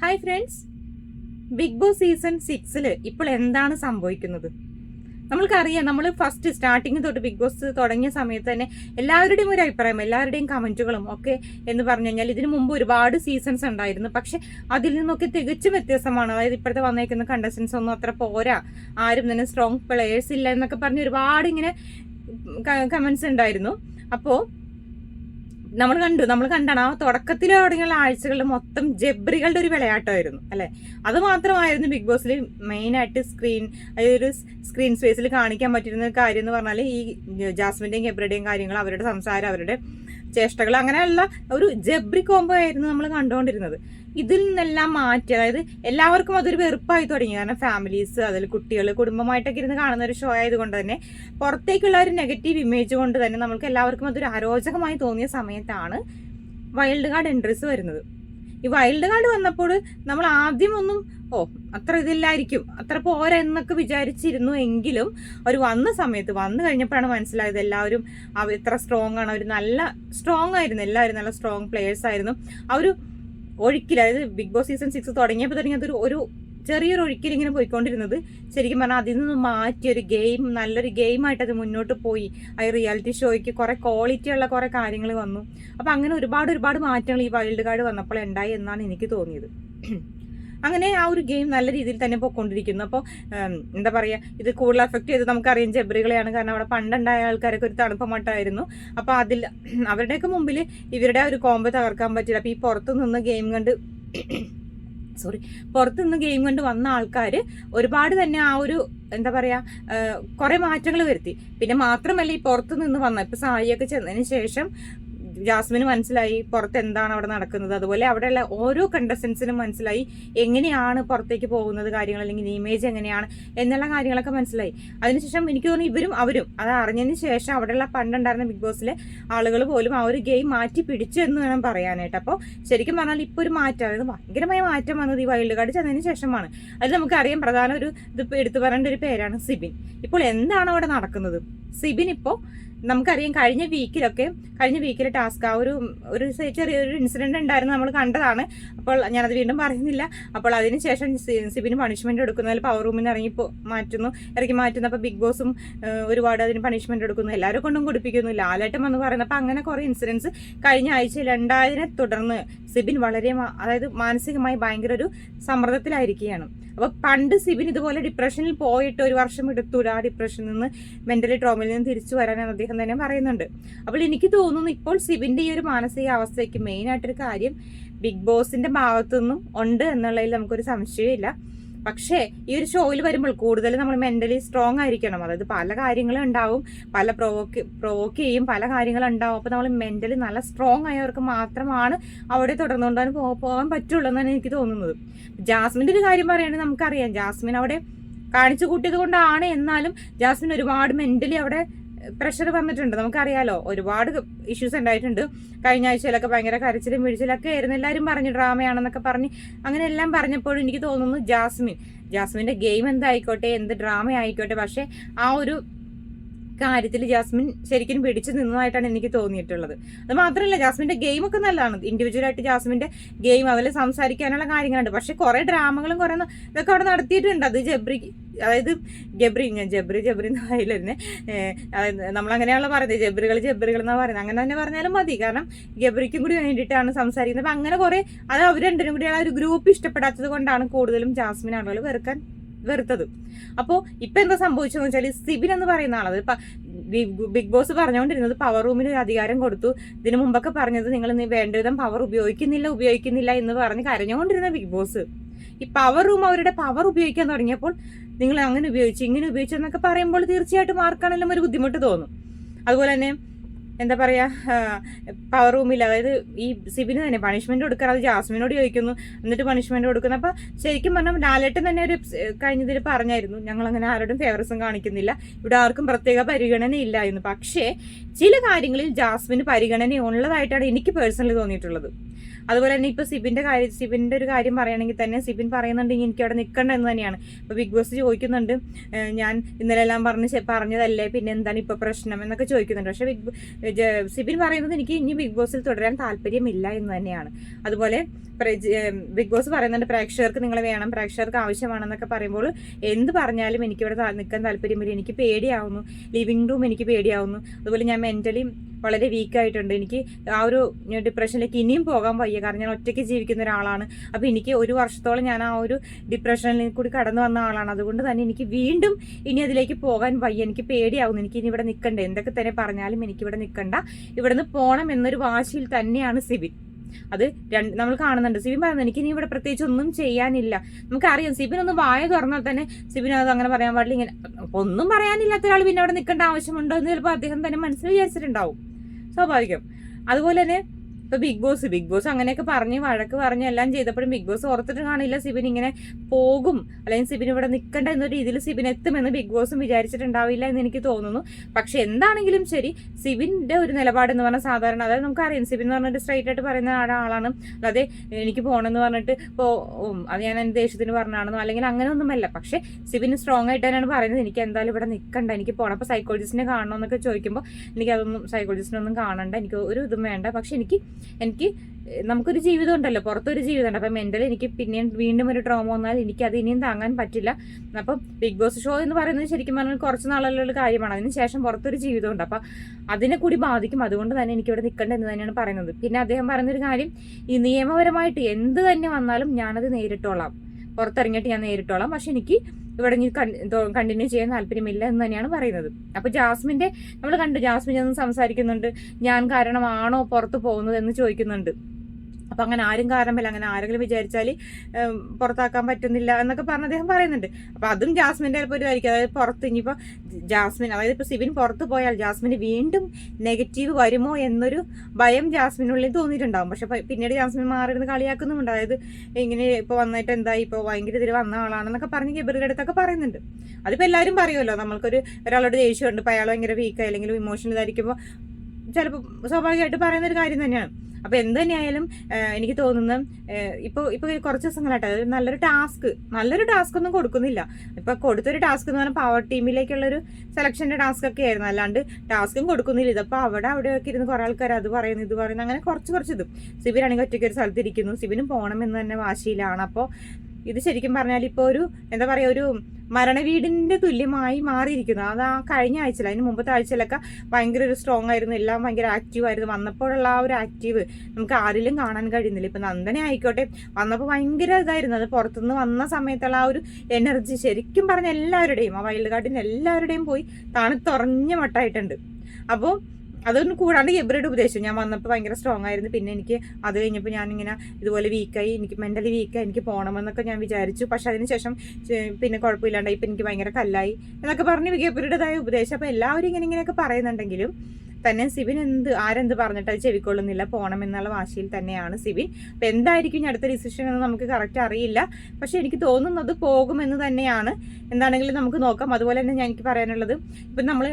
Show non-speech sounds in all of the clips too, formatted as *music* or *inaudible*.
Hi friends big boss season സിക്സിൽ ഇപ്പോൾ എന്താണ് സംഭവിക്കുന്നത്? നമ്മൾക്കറിയാം നമ്മൾ ഫസ്റ്റ് സ്റ്റാർട്ടിങ് തൊട്ട് ബിഗ് ബോസ് തുടങ്ങിയ സമയത്ത് തന്നെ എല്ലാവരുടെയും ഒരു അഭിപ്രായം എല്ലാവരുടെയും കമന്റുകളും ഒക്കെ എന്ന് പറഞ്ഞു കഴിഞ്ഞാൽ ഇതിനു മുമ്പ് ഒരുപാട് സീസൺസ് ഉണ്ടായിരുന്നു. പക്ഷെ അതിൽ നിന്നൊക്കെ തികച്ചും വ്യത്യസ്തമാണ്. അതായത് ഇപ്പോഴത്തെ വന്നേക്കുന്ന കണ്ടസ്റ്റൻസ് ഒന്നും അത്ര പോരാ. ആരും തന്നെ സ്ട്രോങ് പ്ലെയേഴ്സ് ഇല്ല എന്നൊക്കെ പറഞ്ഞ് ഒരുപാട് ഇങ്ങനെ കമന്റ്സ് ഉണ്ടായിരുന്നു. അപ്പോൾ നമ്മൾ കണ്ടു നമ്മൾ കണ്ടാണ് ആ തുടക്കത്തിൽ തുടങ്ങിയുള്ള ആഴ്ചകളിൽ മൊത്തം ജബ്രികളുടെ ഒരു വിളയാട്ടമായിരുന്നു അല്ലെ? അത് മാത്രമായിരുന്നു ബിഗ് ബോസിൽ മെയിൻ ആയിട്ട് സ്ക്രീൻ ഒരു സ്ക്രീൻ സ്പേസിൽ കാണിക്കാൻ പറ്റിയിരുന്ന കാര്യം എന്ന് പറഞ്ഞാൽ ഈ ജാസ്മിന്റെയും ഗബ്രയുടെയും കാര്യങ്ങൾ അവരുടെ സംസാരം അവരുടെ ചേഷ്ടകൾ അങ്ങനെയുള്ള ഒരു ജബ്രി കോംബോ ആയിരുന്നു നമ്മൾ കണ്ടുകൊണ്ടിരുന്നത്. ഇതിൽ നിന്നെല്ലാം മാറ്റി അതായത് എല്ലാവർക്കും അതൊരു വെറുപ്പായി തുടങ്ങി. കാരണം ഫാമിലീസ് അതിൽ കുട്ടികൾ കുടുംബമായിട്ടൊക്കെ ഇരുന്ന് കാണുന്ന ഒരു ഷോ ആയതുകൊണ്ട് തന്നെ പുറത്തേക്കുള്ള ഒരു നെഗറ്റീവ് ഇമേജ് കൊണ്ട് തന്നെ നമ്മൾക്ക് എല്ലാവർക്കും അതൊരു അരോചകമായി തോന്നിയ സമയത്താണ് വൈൽഡ് കാർഡ് എൻട്രീസ് വരുന്നത്. ഈ വൈൽഡ് കാർഡ് വന്നപ്പോൾ നമ്മൾ ആദ്യം ഒന്നും ഓ അത്ര ഇതില്ലായിരിക്കും അത്ര പോരാ എന്നൊക്കെ വിചാരിച്ചിരുന്നു എങ്കിലും അവർ വന്ന സമയത്ത് വന്നു കഴിഞ്ഞപ്പോഴാണ് മനസ്സിലായത് എല്ലാവരും അവർ എത്ര സ്ട്രോങ് ആണ്. അവർ നല്ല സ്ട്രോങ് ആയിരുന്നു എല്ലാവരും നല്ല സ്ട്രോങ് പ്ലെയേഴ്സ് ആയിരുന്നു. ആ ഒരു ഒഴുക്കിൽ അതായത് ബിഗ് ബോസ് സീസൺ സിക്സ് തുടങ്ങിയപ്പോൾ തുടങ്ങി അതൊരു ഒരു ചെറിയൊരു ഒഴുക്കിൽ ഇങ്ങനെ പോയിക്കൊണ്ടിരുന്നത്. ശരിക്കും പറഞ്ഞാൽ അതിൽ നിന്ന് മാറ്റി ഒരു ഗെയിം നല്ലൊരു ഗെയിമായിട്ട് അത് മുന്നോട്ട് പോയി. ആ റിയാലിറ്റി ഷോയ്ക്ക് കുറേ ക്വാളിറ്റി ഉള്ള കുറേ കാര്യങ്ങൾ വന്നു. അപ്പോൾ അങ്ങനെ ഒരുപാട് ഒരുപാട് മാറ്റങ്ങൾ ഈ വൈൽഡ് കാർഡ് വന്നപ്പോൾ ഉണ്ടായി എന്നാണ് എനിക്ക് തോന്നിയത്. അങ്ങനെ ആ ഒരു ഗെയിം നല്ല രീതിയിൽ തന്നെ പോയിക്കൊണ്ടിരിക്കുന്നു. അപ്പോൾ എന്താ പറയുക ഇത് കൂടുതൽ എഫക്ട് ചെയ്ത് നമുക്കറിയാം ജബ്രികളെയാണ് കാരണം അവിടെ പണ്ടുണ്ടായ ആൾക്കാരൊക്കെ ഒരു തണുപ്പ് മട്ടായിരുന്നു. അപ്പോൾ അതിൽ *clears throat* അവരുടെയൊക്കെ മുമ്പിൽ ഇവരുടെ ഒരു കോമ്പോ തകർക്കാൻ പറ്റില്ല. അപ്പോൾ ഈ പുറത്തു നിന്ന് ഗെയിം കണ്ട് സോറി പുറത്തു നിന്ന് ഗെയിം കണ്ട് വന്ന ആൾക്കാർ ഒരുപാട് തന്നെ ആ ഒരു എന്താ പറയുക കുറേ മാറ്റങ്ങൾ വരുത്തി. പിന്നെ മാത്രമല്ല ഈ പുറത്തു നിന്ന് വന്ന ഇപ്പോൾ സായിയൊക്കെ ചെന്നതിന് ശേഷം ജാസ്മിന് മനസ്സിലായി പുറത്ത് എന്താണ് അവിടെ നടക്കുന്നത്. അതുപോലെ അവിടെയുള്ള ഓരോ കണ്ടസ്റ്റൻസിനും മനസ്സിലായി എങ്ങനെയാണ് പുറത്തേക്ക് പോകുന്നത് കാര്യങ്ങൾ അല്ലെങ്കിൽ ഇമേജ് എങ്ങനെയാണ് എന്നുള്ള കാര്യങ്ങളൊക്കെ മനസ്സിലായി. അതിനുശേഷം എനിക്ക് തോന്നുന്നു ഇവരും അവരും അത് അറിഞ്ഞതിന് ശേഷം അവിടെയുള്ള പണ്ടുണ്ടായിരുന്ന ബിഗ് ബോസിലെ ആളുകൾ പോലും ആ ഒരു ഗെയിം മാറ്റി പിടിച്ചു എന്ന് വേണം പറയാനായിട്ട്. അപ്പോൾ ശരിക്കും പറഞ്ഞാൽ ഇപ്പോൾ ഒരു മാറ്റം അതായത് ഭയങ്കരമായ മാറ്റം വന്നത് ഈ വൈൽഡ് കാർഡ് ചെന്നതിന് ശേഷമാണ്. അത് നമുക്കറിയാം പ്രധാന ഒരു ഇത് എടുത്തു പറയേണ്ട ഒരു പേരാണ് സിബിൻ. ഇപ്പോൾ എന്താണ് അവിടെ നടക്കുന്നത്? സിബിൻ ഇപ്പോൾ നമുക്കറിയാം കഴിഞ്ഞ വീക്കിലൊക്കെ കഴിഞ്ഞ വീക്കിലെ ടാസ്ക് ആ ഒരു ഒരു ചെറിയൊരു ഇൻസിഡന്റ് ഉണ്ടായിരുന്നു നമ്മൾ കണ്ടതാണ്. അപ്പോൾ ഞാനത് വീണ്ടും പറയുന്നില്ല അപ്പോൾ അതിനുശേഷം സിബിന് പണിഷ്മെന്റ് എടുക്കുന്നതിൽ പവർ റൂമിന് ഇറങ്ങി മാറ്റുന്നു. ഇറക്കി മാറ്റുന്നു അപ്പോൾ ബിഗ് ബോസും ഒരുപാട് അതിന് പണിഷ്മെന്റ് എടുക്കുന്നു. എല്ലാവരും കൊണ്ടും കുടിപ്പിക്കുന്നു. ലാലേട്ടം എന്ന് പറയുന്നത് അപ്പോൾ അങ്ങനെ കുറേ ഇൻസിഡൻസ് കഴിഞ്ഞ ആഴ്ച രണ്ടായതിനെ തുടർന്ന് സിബിൻ വളരെ അതായത് മാനസികമായി ഭയങ്കര ഒരു സമ്മർദ്ദത്തിലായിരിക്കുകയാണ്. അപ്പോൾ പണ്ട് സിബിൻ ഇതുപോലെ ഡിപ്രഷനിൽ പോയിട്ട് ഒരു വർഷം എടുത്തു. ആ ഡിപ്രഷനിൽ നിന്ന് മെന്റലി ട്രോമയിൽ നിന്ന് തിരിച്ചു വരാനാണ് അദ്ദേഹം തന്നെ പറയുന്നുണ്ട്. അപ്പോൾ എനിക്ക് തോന്നുന്നു ഇപ്പോൾ സിബിന്റെ ഈ ഒരു മാനസികാവസ്ഥയ്ക്ക് മെയിനായിട്ടൊരു കാര്യം ബിഗ് ബോസിന്റെ ഭാഗത്തുനിന്നും ഉണ്ട് എന്നുള്ളതിൽ നമുക്കൊരു സംശയമില്ല. പക്ഷേ ഈ ഒരു ഷോയിൽ വരുമ്പോൾ കൂടുതൽ നമ്മൾ മെന്റലി സ്ട്രോങ് ആയിരിക്കണം. അതായത് പല കാര്യങ്ങളും ഉണ്ടാവും പല പ്രൊവോക്ക് പ്രൊവോക്ക് ചെയ്യും പല കാര്യങ്ങളും ഉണ്ടാവും. അപ്പോൾ നമ്മൾ മെന്റലി നല്ല സ്ട്രോങ് ആയവർക്ക് മാത്രമാണ് അവിടെ തുടർന്നുകൊണ്ടാണ് പോകാൻ പറ്റുള്ളൂ എന്നാണ് എനിക്ക് തോന്നുന്നത്. ജാസ്മിന്റെ ഒരു കാര്യം പറയുകയാണെങ്കിൽ നമുക്കറിയാം. ജാസ്മിൻ അവിടെ കാണിച്ചു കൂട്ടിയത് കൊണ്ടാണ്. എന്നാലും ജാസ്മിൻ ഒരുപാട് മെന്റലി അവിടെ പ്രഷർ വന്നിട്ടുണ്ട്. നമുക്കറിയാലോ ഒരുപാട് ഇഷ്യൂസ് ഉണ്ടായിട്ടുണ്ട്. കഴിഞ്ഞ ആഴ്ചയിലൊക്കെ ഭയങ്കര കരച്ചിലും വീഴ്ചയിലൊക്കെ ആയിരുന്നു. എല്ലാവരും പറഞ്ഞു ഡ്രാമയാണെന്നൊക്കെ പറഞ്ഞ്. അങ്ങനെ എല്ലാം പറഞ്ഞപ്പോഴും എനിക്ക് തോന്നുന്നു ജാസ്മിൻ ജാസ്മിന്റെ ഗെയിം എന്തായിക്കോട്ടെ എന്ത് ഡ്രാമ ആയിക്കോട്ടെ പക്ഷെ ആ ഒരു കാര്യത്തിൽ ജാസ്മിൻ ശരിക്കും പിടിച്ചു നിന്നതായിട്ടാണ് എനിക്ക് തോന്നിയിട്ടുള്ളത്. അത് മാത്രമല്ല ജാസ്മിന്റെ ഗെയിം ഒക്കെ നല്ലതാണ്. ഇൻഡിവിജ്വലായിട്ട് ജാസ്മിന്റെ ഗെയിം അതുപോലെ സംസാരിക്കാനുള്ള കാര്യങ്ങളുണ്ട്. പക്ഷെ കുറെ ഡ്രാമകളും കുറെ ഇതൊക്കെ അവിടെ നടത്തിയിട്ടുണ്ട്. അത് ജബ്രി അതായത് ജബ്രി ജബ്രി ജബ്രി തന്നെ നമ്മൾ നമ്മളങ്ങനെയാണല്ലോ പറയുന്നത്. ജബ്രികൾ ജബ്രികൾ എന്നാ പറയുന്നത്. അങ്ങനെ തന്നെ പറഞ്ഞാലും മതി. കാരണം ജബ്രിക്കും കൂടി വേണ്ടിയിട്ടാണ് സംസാരിക്കുന്നത്. അപ്പം അങ്ങനെ കുറെ അത് അവർ രണ്ടിനും കൂടി ആ ഒരു ഗ്രൂപ്പ് ഇഷ്ടപ്പെടാത്തത് കൊണ്ടാണ് കൂടുതലും ജാസ്മിൻ ആളുകൾ വെറുക്കാൻ വെറുത്തത്. അപ്പോൾ ഇപ്പം എന്താ സംഭവിച്ചതെന്ന് വെച്ചാൽ സിബിൻ എന്ന് പറയുന്ന ആളത് ബിഗ് ബോസ് പറഞ്ഞുകൊണ്ടിരുന്നത് പവർ റൂമിന് ഒരു അധികാരം കൊടുത്തു. ഇതിനു മുമ്പൊക്കെ പറഞ്ഞത് നിങ്ങൾ വേണ്ടവിധം പവർ ഉപയോഗിക്കുന്നില്ല ഉപയോഗിക്കുന്നില്ല എന്ന് പറഞ്ഞ് കരഞ്ഞുകൊണ്ടിരുന്ന ബിഗ് ബോസ്. ഈ പവർ റൂം അവരുടെ പവർ ഉപയോഗിക്കാൻ തുടങ്ങിയപ്പോൾ നിങ്ങൾ അങ്ങനെ ഉപയോഗിച്ചു ഇങ്ങനെ ഉപയോഗിച്ചു എന്നൊക്കെ പറയുമ്പോൾ തീർച്ചയായിട്ടും ആർക്കാണെങ്കിലും ഒരു ബുദ്ധിമുട്ട് തോന്നും. അതുപോലെ തന്നെ എന്താ പറയാ പവർ റൂമിൽ അതായത് ഈ സിബിന് തന്നെ പണിഷ്മെന്റ് കൊടുക്കാൻ അത് ജാസ്മിനോട് ചോദിക്കുന്നു. എന്നിട്ട് പണിഷ്മെന്റ് കൊടുക്കുന്നു. അപ്പൊ ശരിക്കും പറഞ്ഞാൽ ലാലേട്ടൻ തന്നെ ഒരു കഴിഞ്ഞതിൽ പറഞ്ഞായിരുന്നു. ഞങ്ങൾ അങ്ങനെ ആരോടും ഫേവറസും കാണിക്കുന്നില്ല. ഇവിടെ ആർക്കും പ്രത്യേക പരിഗണന ഇല്ല എന്ന്. പക്ഷേ ചില കാര്യങ്ങളിൽ ജാസ്മിന് പരിഗണന ഉള്ളതായിട്ടാണ് എനിക്ക് പേഴ്സണലി തോന്നിയിട്ടുള്ളത്. അതുപോലെ തന്നെ ഇപ്പൊ സിബിന്റെ കാര്യം സിബിന്റെ ഒരു കാര്യം പറയുകയാണെങ്കിൽ തന്നെ സിബിൻ പറയുന്നുണ്ട് എനിക്ക് അവിടെ നിൽക്കണ്ട എന്ന് തന്നെയാണ്. ഇപ്പൊ ബിഗ് ബോസ് ചോദിക്കുന്നുണ്ട് ഞാൻ ഇന്നലെ എല്ലാം പറഞ്ഞ് പറഞ്ഞതല്ലേ? പിന്നെ എന്താണ് ഇപ്പൊ പ്രശ്നം? എന്നൊക്കെ ചോദിക്കുന്നുണ്ട്. പക്ഷെ ബിഗ് സിബിൻ പറയുന്നത് എനിക്ക് ഇനി ബിഗ് ബോസിൽ തുടരാൻ താല്പര്യമില്ല എന്ന് തന്നെയാണ്. അതുപോലെ ബിഗ് ബോസ് പറയുന്നുണ്ട് പ്രേക്ഷകർക്ക് നിങ്ങൾ വേണം പ്രേക്ഷകർക്ക് ആവശ്യമാണെന്നൊക്കെ പറയുമ്പോൾ എന്ത് പറഞ്ഞാലും എനിക്കിവിടെ നിൽക്കാൻ താല്പര്യമില്ല. എനിക്ക് പേടിയാവുന്നു. ലിവിങ് റൂം എനിക്ക് പേടിയാവുന്നു. അതുപോലെ ഞാൻ മെന്റലി വളരെ വീക്കായിട്ടുണ്ട്. എനിക്ക് ആ ഒരു ഡിപ്രഷനിലേക്ക് ഇനിയും പോകാൻ വയ്യ. കാരണം ഞാൻ ഒറ്റയ്ക്ക് ജീവിക്കുന്ന ഒരാളാണ്. അപ്പോൾ എനിക്ക് ഒരു വർഷത്തോളം ഞാൻ ആ ഒരു ഡിപ്രഷനിൽ കൂടി കടന്നു വന്ന ആളാണ്. അതുകൊണ്ട് തന്നെ എനിക്ക് വീണ്ടും ഇനി അതിലേക്ക് പോകാൻ വയ്യ. എനിക്ക് പേടിയാവുന്നു. എനിക്ക് ഇനി ഇവിടെ നിൽക്കണ്ടേ? എന്തൊക്കെ തന്നെ പറഞ്ഞാലും എനിക്ക് ഇവിടെ നിൽക്കണ്ട. ഇവിടുന്ന് പോണം എന്നൊരു വാശിയിൽ തന്നെയാണ് സിബിൻ. അത് രണ്ട് നമ്മൾ കാണുന്നുണ്ട്. സിബിൻ പറയുന്നത് എനിക്ക് ഇനി ഇവിടെ പ്രത്യേകിച്ച് ഒന്നും ചെയ്യാനില്ല. നമുക്കറിയാം സിബിൻ ഒന്ന് വായ തുറന്നാൽ തന്നെ സിബിൻ അത് അങ്ങനെ പറയാൻ പാടില്ല. ഇങ്ങനെ ഒന്നും പറയാനില്ലാത്ത ഒരാൾ പിന്നെ അവിടെ നിൽക്കേണ്ട ആവശ്യമുണ്ടോ എന്ന് ചിലപ്പോൾ അദ്ദേഹം തന്നെ മനസ്സിൽ വിചാരിച്ചിട്ടുണ്ടാവും. സ്വാഭാവികം. അതുപോലെ തന്നെ ഇപ്പൊ ബിഗ് ബോസ് ബിഗ് ബോസ് അങ്ങനെയൊക്കെ പറഞ്ഞ് വഴക്ക് പറഞ്ഞ് എല്ലാം ചെയ്തപ്പോഴും ബിഗ് ബോസ് ഓർത്തിട്ട് കാണില്ല. സിബിൻ ഇങ്ങനെ പോകും. അല്ലെങ്കിൽ സിബിൻ ഇവിടെ നിൽക്കണ്ട എന്ന രീതിയിൽ സിബിൻ എത്തുമെന്ന് ബിഗ് ബോസും വിചാരിച്ചിട്ടുണ്ടാവില്ല എന്ന് എനിക്ക് തോന്നുന്നു. പക്ഷെ എന്താണെങ്കിലും ശരി സിബിന്റെ ഒരു നിലപാട് എന്ന് പറഞ്ഞാൽ സാധാരണ അതായത് നമുക്കറിയാം സിബിൻ എന്ന് പറഞ്ഞിട്ട് സ്ട്രൈറ്റ് ആയിട്ട് പറയുന്ന ആളാണ്. അല്ലാതെ എനിക്ക് പോകണമെന്ന് പറഞ്ഞിട്ട് ഇപ്പോൾ അത് ഞാൻ എന്റെ ദേഷ്യത്തിന് പറഞ്ഞാണെന്നോ അല്ലെങ്കിൽ അങ്ങനെ ഒന്നുമല്ല. പക്ഷെ സിബിൻ സ്ട്രോങ് ആയിട്ട് തന്നെയാണ് പറയുന്നത്. എനിക്ക് എന്തായാലും ഇവിടെ നിൽക്കണ്ട എനിക്ക് പോകണം അപ്പോൾ സൈക്കോളജിസ്റ്റിനെ കാണണമെന്നൊക്കെ ചോദിക്കുമ്പോൾ എനിക്ക് അതൊന്നും സൈക്കോളജിസ്റ്റിനൊന്നും കാണണ്ട എനിക്ക് ഒരു ഇതും വേണ്ട. പക്ഷെ എനിക്ക് എനിക്ക് നമുക്കൊരു ജീവിതം ഉണ്ടല്ലോ. പുറത്തൊരു ജീവിതം ഉണ്ട്. അപ്പം മെന്റലി എനിക്ക് പിന്നെയും വീണ്ടും ഒരു ട്രോമ വന്നാൽ എനിക്ക് അത് ഇനിയും താങ്ങാൻ പറ്റില്ല. അപ്പം ബിഗ് ബോസ് ഷോ എന്ന് പറയുന്നത് ശരിക്കും പറഞ്ഞാൽ കുറച്ച് നാളുള്ള കാര്യമാണ്. അതിന് ശേഷം പുറത്തൊരു ജീവിതമുണ്ട് അപ്പം അതിനെ കൂടി ബാധിക്കും. അതുകൊണ്ട് തന്നെ എനിക്ക് ഇവിടെ നിൽക്കേണ്ട എന്ന് തന്നെയാണ് പറയുന്നത്. പിന്നെ അദ്ദേഹം പറയുന്നൊരു കാര്യം ഈ നിയമപരമായിട്ട് എന്ത് തന്നെ വന്നാലും ഞാനത് നേരിട്ടോളാം. പുറത്തിറങ്ങിയിട്ട് ഞാൻ നേരിട്ടോളാം. പക്ഷെ എനിക്ക് ഇവിടെ കണ്ടിന്യൂ ചെയ്യാൻ താല്പര്യമില്ല എന്ന് തന്നെയാണ് പറയുന്നത്. അപ്പൊ ജാസ്മിന്റെ നമ്മൾ കണ്ടു ജാസ്മിൻ ഒന്ന് സംസാരിക്കുന്നുണ്ട് ഞാൻ കാരണമാണോ പുറത്ത് പോകുന്നത് എന്ന് ചോദിക്കുന്നുണ്ട്. അപ്പൊ അങ്ങനെ ആരും കാരണമില്ല. അങ്ങനെ ആരെങ്കിലും വിചാരിച്ചാൽ പുറത്താക്കാൻ പറ്റുന്നില്ല എന്നൊക്കെ പറഞ്ഞ് അദ്ദേഹം പറയുന്നുണ്ട്. അപ്പൊ അതും ജാസ്മിന്റെ ചിലപ്പോൾ ഒരു ആയിരിക്കും. അതായത് പുറത്ത് ഇനിയിപ്പോ ജാസ്മിൻ അതായത് ഇപ്പൊ സിബിൻ പുറത്ത് പോയാൽ ജാസ്മിന് വീണ്ടും നെഗറ്റീവ് വരുമോ എന്നൊരു ഭയം ജാസ്മിനുള്ളിൽ തോന്നിയിട്ടുണ്ടാകും പക്ഷെ പിന്നീട് ജാസ്മിൻ മാറിയിരുന്ന് കളിയാക്കുന്നുമുണ്ട്. അതായത് ഇങ്ങനെ ഇപ്പൊ വന്നിട്ട് എന്തായി? ഇപ്പൊ ഭയങ്കര ഇതിൽ വന്ന ആളാണെന്നൊക്കെ പറഞ്ഞ് ഗബറിയുടെ അടുത്തൊക്കെ പറയുന്നുണ്ട്. അതിപ്പോ എല്ലാവരും പറയുമല്ലോ നമ്മൾക്കൊരു ഒരാളോട് ദേഷ്യമുണ്ട് ഇപ്പൊ അയാൾ ഭയങ്കര വീക്കായി അല്ലെങ്കിൽ ഇമോഷണൽ ഇതായിരിക്കുമ്പോൾ ചിലപ്പോൾ സ്വാഭാവികമായിട്ട് പറയുന്ന ഒരു കാര്യം തന്നെയാണ്. അപ്പൊ എന്ത് തന്നെയായാലും എനിക്ക് തോന്നുന്നു ഇപ്പോൾ ഇപ്പൊ കുറച്ച് ദിവസങ്ങളായിട്ട് അതായത് നല്ലൊരു ടാസ്ക് നല്ലൊരു ടാസ്ക് ഒന്നും കൊടുക്കുന്നില്ല. ഇപ്പൊ കൊടുത്തൊരു ടാസ്ക് എന്ന് പറഞ്ഞാൽ പവർ ടീമിലേക്കുള്ള ഒരു സെലക്ഷന്റെ ടാസ്ക് ഒക്കെ ആയിരുന്നു. അല്ലാണ്ട് ടാസ്കും കൊടുക്കുന്നില്ല. ഇതപ്പോൾ അവിടെ അവിടെയൊക്കെ ഇരുന്ന് കുറെ ആൾക്കാർ അത് പറയുന്നു ഇത് പറയുന്നു അങ്ങനെ കുറച്ച് കുറച്ച് ഇതും. സിബിനാണെങ്കിൽ ഒറ്റയ്ക്ക് ഒരു സ്ഥലത്തിരിക്കുന്നു സിബിനും പോകണം എന്ന് തന്നെ വാശിയിലാണ്. അപ്പോൾ ഇത് ശരിക്കും പറഞ്ഞാൽ ഇപ്പോൾ ഒരു എന്താ പറയുക ഒരു മരണവീടിന്റെ തുല്യമായി മാറിയിരിക്കുന്നു. അത് ആ കഴിഞ്ഞ ആഴ്ചയിൽ അതിന് മുമ്പത്തെ ആഴ്ചയിലൊക്കെ ഭയങ്കര ഒരു സ്ട്രോങ് ആയിരുന്നു. എല്ലാം ഭയങ്കര ആക്റ്റീവ് ആയിരുന്നു. വന്നപ്പോഴുള്ള ആ ഒരു ആക്റ്റീവ് നമുക്ക് ആരിലും കാണാൻ കഴിയുന്നില്ല. ഇപ്പൊ നന്ദനെ ആയിക്കോട്ടെ വന്നപ്പോൾ ഭയങ്കര ഇതായിരുന്നു. അത് പുറത്തുനിന്ന് വന്ന സമയത്തുള്ള ആ ഒരു എനർജി ശരിക്കും പറഞ്ഞ എല്ലാവരുടെയും ആ വൈൽഡ് കാർഡിന് എല്ലാവരുടെയും പോയി തണുത്തുറഞ്ഞ മട്ടായിട്ടുണ്ട്. അപ്പോൾ അതൊന്നും കൂടാണ്ട് എബ്രിയുടെ ഉപദേശം. ഞാൻ വന്നപ്പോൾ ഭയങ്കര സ്ട്രോങ് ആയിരുന്നു. പിന്നെ എനിക്ക് അത് കഴിഞ്ഞപ്പോൾ ഞാനിങ്ങനെ ഇതുപോലെ വീക്കായി എനിക്ക് മെന്റലി വീക്കായി എനിക്ക് പോകണമെന്നൊക്കെ ഞാൻ വിചാരിച്ചു. പക്ഷെ അതിനുശേഷം പിന്നെ കുഴപ്പമില്ലാണ്ടായി. ഇപ്പം എനിക്ക് ഭയങ്കര കല്ലായി എന്നൊക്കെ പറഞ്ഞ് ഗബ്രിയുടേതായ ഉപദേശം. അപ്പോൾ എല്ലാവരും ഇങ്ങനെ ഇങ്ങനെയൊക്കെ പറയുന്നുണ്ടെങ്കിലും തന്നെ സിബിൻ എന്ത് ആരെന്ത് പറഞ്ഞിട്ട് അത് ചെവിക്കൊള്ളുന്നില്ല. പോകണം എന്നുള്ള വാശിയിൽ തന്നെയാണ് സിബിൻ. അപ്പം എന്തായിരിക്കും ഇനി അടുത്ത ഡിസിഷൻ എന്ന് നമുക്ക് കറക്റ്റ് അറിയില്ല. പക്ഷെ എനിക്ക് തോന്നുന്നത് പോകുമെന്ന് തന്നെയാണ്. എന്താണെങ്കിലും നമുക്ക് നോക്കാം. അതുപോലെ തന്നെ ഞാൻ എനിക്ക് പറയാനുള്ളത് ഇപ്പം നമ്മൾ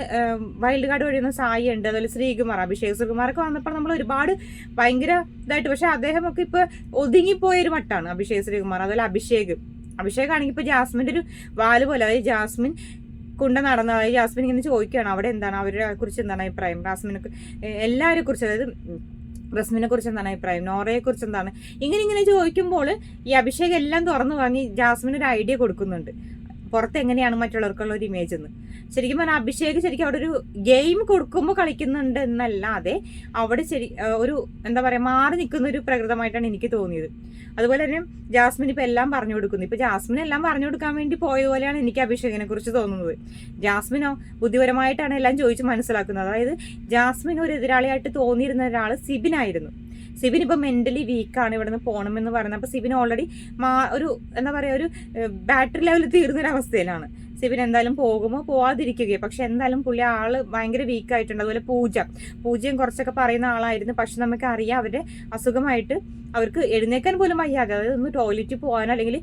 വൈൽഡ് കാർഡ് വഴിയുന്ന സായി ഉണ്ട് അതുപോലെ ശ്രീകുമാർ അഭിഷേക് ശ്രീകുമാറൊക്കെ വന്നപ്പോൾ നമ്മൾ ഒരുപാട് ഭയങ്കര ഇതായിട്ട്. പക്ഷെ അദ്ദേഹമൊക്കെ ഇപ്പോൾ ഒതുങ്ങിപ്പോയൊരു മട്ടാണ്. അഭിഷേക് ശ്രീകുമാർ അതുപോലെ അഭിഷേക്. അഭിഷേക് ആണെങ്കിൽ ഇപ്പോൾ ജാസ്മിന്റെ ഒരു വാൽ പോലെ. അതായത് ജാസ്മിൻ കൊണ്ട നടന്ന ജാസ്മിൻ ഇങ്ങനെ ചോദിക്കുകയാണ് അവിടെ എന്താണ്? അവരെ കുറിച്ച് എന്താണ് അഭിപ്രായം? ജാസ്മിനൊക്കെ എല്ലാവരെ കുറിച്ച് അതായത് റസ്മിനെ കുറിച്ച് എന്താണ് അഭിപ്രായം? നോറയെ കുറിച്ച് എന്താണ്? ഇങ്ങനെ ഇങ്ങനെ ചോദിക്കുമ്പോൾ ഈ അഭിഷേക് എല്ലാം തുറന്നു പറഞ്ഞ് ജാസ്മിൻ ഒരു ഐഡിയ കൊടുക്കുന്നുണ്ട്. പുറത്ത് എങ്ങനെയാണ് മറ്റുള്ളവർക്കുള്ള ഒരു ഇമേജ് എന്ന്. ശരിക്കും പറഞ്ഞാൽ അഭിഷേക് ശരിക്കും അവിടെ ഒരു ഗെയിം കൊടുക്കുമ്പോൾ കളിക്കുന്നുണ്ട് എന്നല്ലാതെ അവിടെ ശരി ഒരു എന്താ പറയുക മാറി നിൽക്കുന്ന ഒരു പ്രകൃതമായിട്ടാണ് എനിക്ക് തോന്നിയത്. അതുപോലെ തന്നെ ജാസ്മിൻ ഇപ്പം എല്ലാം പറഞ്ഞു കൊടുക്കുന്നു. ഇപ്പം ജാസ്മിൻ എല്ലാം പറഞ്ഞു കൊടുക്കാൻ വേണ്ടി പോയതുപോലെയാണ് എനിക്ക് അഭിഷേകിനെ കുറിച്ച് തോന്നുന്നത്. ജാസ്മിനോ ബുദ്ധിപരമായിട്ടാണ് എല്ലാം ചോദിച്ച് മനസ്സിലാക്കുന്നത്. അതായത് ജാസ്മിൻ ഒരു എതിരാളിയായിട്ട് തോന്നിയിരുന്ന ഒരാൾ സിബിനായിരുന്നു. സിബിൻ ഇപ്പോൾ മെന്റലി വീക്കാണ് ഇവിടെ നിന്ന് പോകണമെന്ന് പറയുന്നത്. അപ്പോൾ സിബിൻ ഓൾറെഡി മാ ഒരു എന്താ പറയുക ഒരു ബാറ്ററി ലെവൽ തീർന്നൊരു അവസ്ഥയിലാണ്. സിബിൻ എന്തായാലും പോകുമോ? പോവാതിരിക്കുകയോ? പക്ഷെ എന്തായാലും പുള്ളി ആൾ ഭയങ്കര വീക്ക് ആയിട്ടുണ്ട്. അതുപോലെ പൂജ. പൂജയും കുറച്ചൊക്കെ പറയുന്ന ആളായിരുന്നു. പക്ഷെ നമുക്ക് അറിയാം അവരുടെ അസുഖമായിട്ട് അവർക്ക് എഴുന്നേക്കാൻ പോലും വയ്യാതെ അതായത് ഒന്ന് ടോയ്ലറ്റിൽ പോകാനോ അല്ലെങ്കിൽ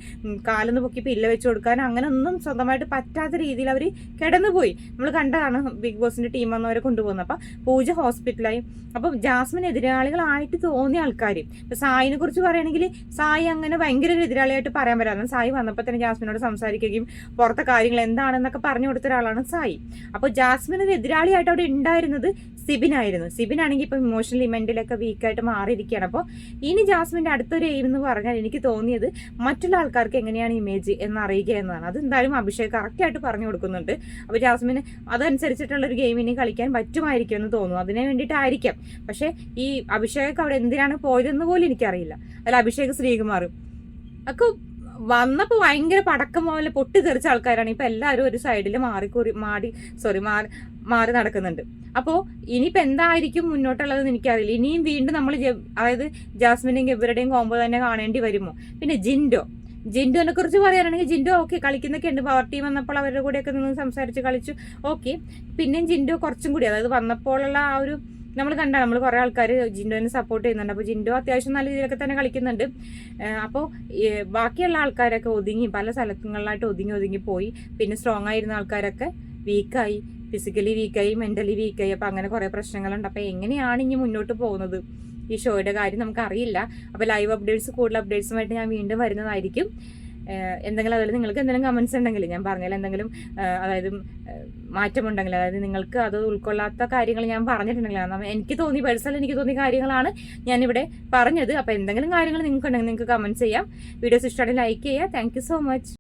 കാലൊന്ന് പൊക്കി പില്ല വെച്ച് കൊടുക്കാനോ അങ്ങനെ ഒന്നും സ്വന്തമായിട്ട് പറ്റാത്ത രീതിയിൽ അവർ കിടന്നുപോയി. നമ്മൾ കണ്ടതാണ് ബിഗ് ബോസിന്റെ ടീം വന്നവരെ കൊണ്ടുപോകുന്നത്. അപ്പം പൂജ ഹോസ്പിറ്റലായി അപ്പം ജാസ്മിൻ എതിരാളികളായിട്ട് തോന്നിയ ആൾക്കാർ ഇപ്പൊ സായിനെ കുറിച്ച് പറയുകയാണെങ്കിൽ സായി അങ്ങനെ ഭയങ്കര എതിരാളിയായിട്ട് പറയാൻ പറ്റാതെ സായി വന്നപ്പോൾ തന്നെ ജാസ്മിനോട് സംസാരിക്കുകയും പുറത്തെ കാര്യങ്ങൾ എന്താണെന്നൊക്കെ പറഞ്ഞു കൊടുത്ത ഒരാളാണ് സായി. അപ്പോൾ ജാസ്മിൻ ഒരു എതിരാളിയായിട്ട് അവിടെ ഉണ്ടായിരുന്നത് സിബിൻ ആയിരുന്നു. സിബിൻ ആണെങ്കിൽ ഇപ്പം ഇമോഷണലി മെന്റലൊക്കെ വീക്കായിട്ട് മാറിയിരിക്കുകയാണ്. അപ്പോൾ ഇനി ജാസ്മിന്റെ അടുത്തൊരു എയിം എന്ന് പറഞ്ഞാൽ എനിക്ക് തോന്നിയത് മറ്റുള്ള ആൾക്കാർക്ക് എങ്ങനെയാണ് ഇമേജ് എന്ന് അറിയുക എന്നതാണ്. അത് എന്തായാലും അഭിഷേക് കറക്റ്റായിട്ട് പറഞ്ഞു കൊടുക്കുന്നുണ്ട്. അപ്പോൾ ജാസ്മിന് അതനുസരിച്ചിട്ടുള്ള ഒരു ഗെയിമിന് കളിക്കാൻ പറ്റുമായിരിക്കും എന്ന് തോന്നുന്നു. അതിന് വേണ്ടിയിട്ടായിരിക്കാം. പക്ഷേ ഈ അഭിഷേക് അവിടെ എന്തിനാണ് പോയതെന്ന് പോലും എനിക്കറിയില്ല. അല്ല അഭിഷേക് ശ്രീകുമാറും. ഒക്കെ വന്നപ്പോൾ ഭയങ്കര പടക്കം പോലെ പൊട്ടിത്തെറിച്ച ആൾക്കാരാണ്. ഇപ്പൊ എല്ലാവരും ഒരു സൈഡിൽ മാറിക്കൂറി മാടി സോറി മാറി മാറി നടക്കുന്നുണ്ട്. അപ്പോൾ ഇനിയിപ്പോൾ എന്തായിരിക്കും മുന്നോട്ടുള്ളതെന്ന് എനിക്കറിയില്ല. ഇനിയും വീണ്ടും നമ്മൾ അതായത് ജാസ്മിന്റെയും ഗബിയുടെയും കോമ്പോ തന്നെ കാണേണ്ടി വരുമോ? പിന്നെ ജിൻഡോ. ജിൻഡോനെ കുറിച്ച് പറയുകയാണെങ്കിൽ ജിൻഡോ ഓക്കെ കളിക്കുന്നൊക്കെ ഉണ്ട്. പവർ ടീം വന്നപ്പോൾ അവരുടെ കൂടെയൊക്കെ നിന്ന് സംസാരിച്ച് കളിച്ചു. ഓക്കെ പിന്നെയും ജിൻഡോ കുറച്ചും കൂടി അതായത് വന്നപ്പോഴുള്ള ആ ഒരു നമ്മൾ കണ്ട നമ്മൾ കുറേ ആൾക്കാർ ജിൻഡോനെ സപ്പോർട്ട് ചെയ്യുന്നുണ്ട്. അപ്പോൾ ജിൻഡോ അത്യാവശ്യം നല്ല രീതിയിലൊക്കെ തന്നെ കളിക്കുന്നുണ്ട്. അപ്പോൾ ബാക്കിയുള്ള ആൾക്കാരൊക്കെ ഒതുങ്ങി പല സ്ഥലങ്ങളിലായിട്ട് ഒതുങ്ങി ഒതുങ്ങി പോയി. പിന്നെ സ്ട്രോങ് ആയിരുന്ന ആൾക്കാരൊക്കെ വീക്കായി ഫിസിക്കലി വീക്കായി മെന്റലി വീക്കായി അപ്പോൾ അങ്ങനെ കുറേ പ്രശ്നങ്ങളുണ്ട്. അപ്പോൾ എങ്ങനെയാണ് ഇനി മുന്നോട്ട് പോകുന്നത്? ഈ ഷോയുടെ കാര്യം നമുക്കറിയില്ല. അപ്പോൾ ലൈവ് അപ്ഡേറ്റ്സ് കൂടുതൽ അപ്ഡേറ്റ്സുമായിട്ട് ഞാൻ വീണ്ടും വരുന്നതായിരിക്കും. എന്തെങ്കിലും അതുപോലെ നിങ്ങൾക്ക് എന്തെങ്കിലും കമൻസ് ഉണ്ടെങ്കിൽ ഞാൻ പറഞ്ഞാൽ എന്തെങ്കിലും അതായത് മാറ്റമുണ്ടെങ്കിൽ അതായത് നിങ്ങൾക്ക് അത് ഉൾക്കൊള്ളാത്ത കാര്യങ്ങൾ ഞാൻ പറഞ്ഞിട്ടുണ്ടെങ്കിൽ എനിക്ക് തോന്നി പേഴ്സണൽ എനിക്ക് തോന്നിയ കാര്യങ്ങളാണ് ഞാനിവിടെ പറഞ്ഞത്. അപ്പോൾ എന്തെങ്കിലും കാര്യങ്ങൾ നിങ്ങൾക്ക് ഉണ്ടെങ്കിൽ നിങ്ങൾക്ക് കമൻസ് ചെയ്യാം. വീഡിയോസ് ഇഷ്ടമാണെങ്കിൽ ലൈക്ക് ചെയ്യുക. Thank so much